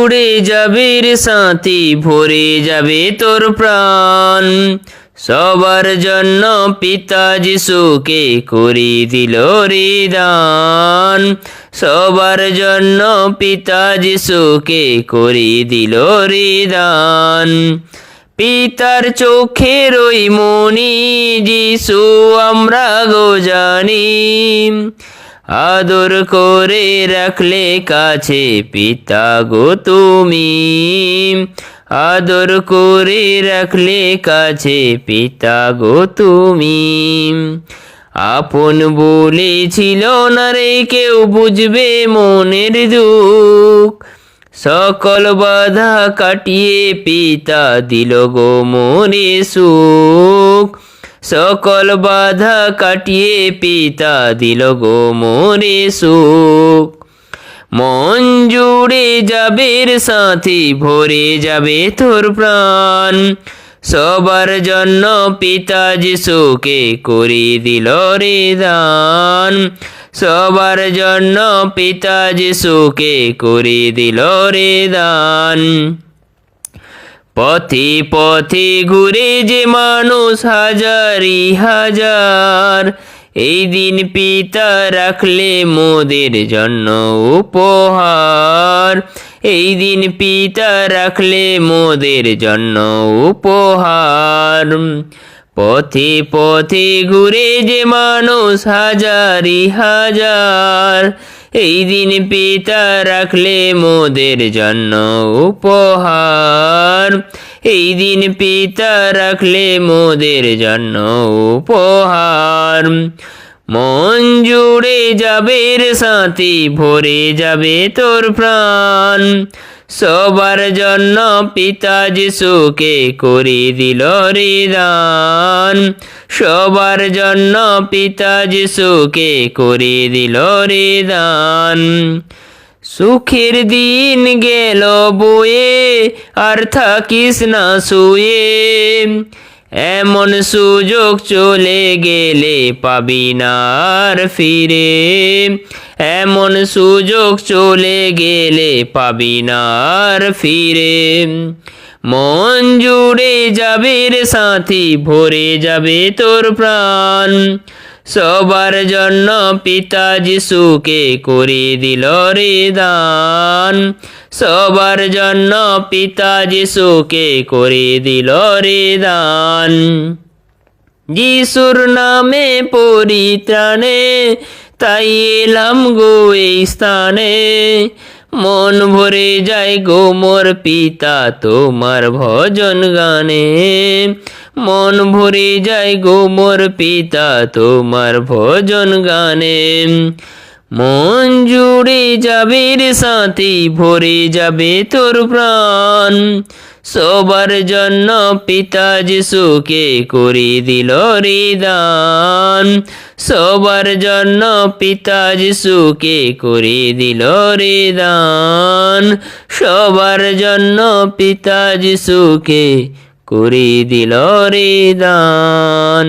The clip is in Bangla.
জুড়ে যাবে রে সাথী, ভরে যাবে তোর প্রাণ। সবার জন্য পিতা যিশুকে করি দিল রে দান সবার জন্য পিতা যিশুকে করি দিল রে দান পিতার চোখের ওই মনি যিশু আমরা গো জানি। আদর করে রাখলে কাছে পিতা গো তুমি। আদর করে রাখলে কাছে পিতা গো তুমি। আপন বলেছিল না রে কেউ বুঝবে মনের দুঃখ। সকল বাধা কাটিয়ে পিতা দিল গো মনে সুখ। সকল বাধা কাটিয়ে পিতা দিল গো মনে সুখ মন জুড়ে যাবে সাথী, ভরে যাবে তোর প্রাণ। সবার জন্য পিতা যিশুকে করি দিল রে দান। সবার জন্য পিতা যিশুকে করি দিল রে দান। পথে পথে ঘুরে যে মানুষ হাজারি হাজার, এই দিন পিতা রাখলে মোদের জন্য উপহার। এই দিন পিতা রাখলে মোদের জন্য উপহার। পথে পথে ঘুরে যে মানুষ হাজারি হাজার এই দিন পিতা রাখলে মোদের জন্য উপহার। এই দিন পিতা রাখলে মোদের জন্য উপহার। মন জুড়ে যাবে রে সাথী ভরে যাবে তোর প্রাণ। সবার জন্য পিতা যিশুকে করি দিল রে দান সবার জন্য পিতা যিশুকে করি দিল রে দান সুখের দিন গেল বয়ে, আর থাকিস না শুয়ে। এমন সুযোগ চলে গেলে পাবি না আর ফিরে। এমন সুযোগ চলে গেলে পাবি না আর ফিরে। মন জুড়ে যাবে রে সাথী, ভরে যাবে তোর প্রাণ। সবার জন্য পিতা যিশুকে করে দিল রে দান। সবার জন্য পিতা যিশুকে করে দিল রে দান। যিশুর নামে পরিত্রাণে তাই এলাম গো এই স্থানে। মন ভরে যায় গো মোর পিতা তোমার ভজন গানে। মন ভরে যায় গো মোর পিতা তোমার ভজন গানে। মন জুড়ে যাবে রে সাথে ভরে যাবে তোর প্রাণ। সবার জন্য পিতা যিশুকে করে দিল রে দান। সবার জন্য পিতা যিশুকে করে দিল রে দান সবার জন্য পিতা যিশুকে করে দিল রে দান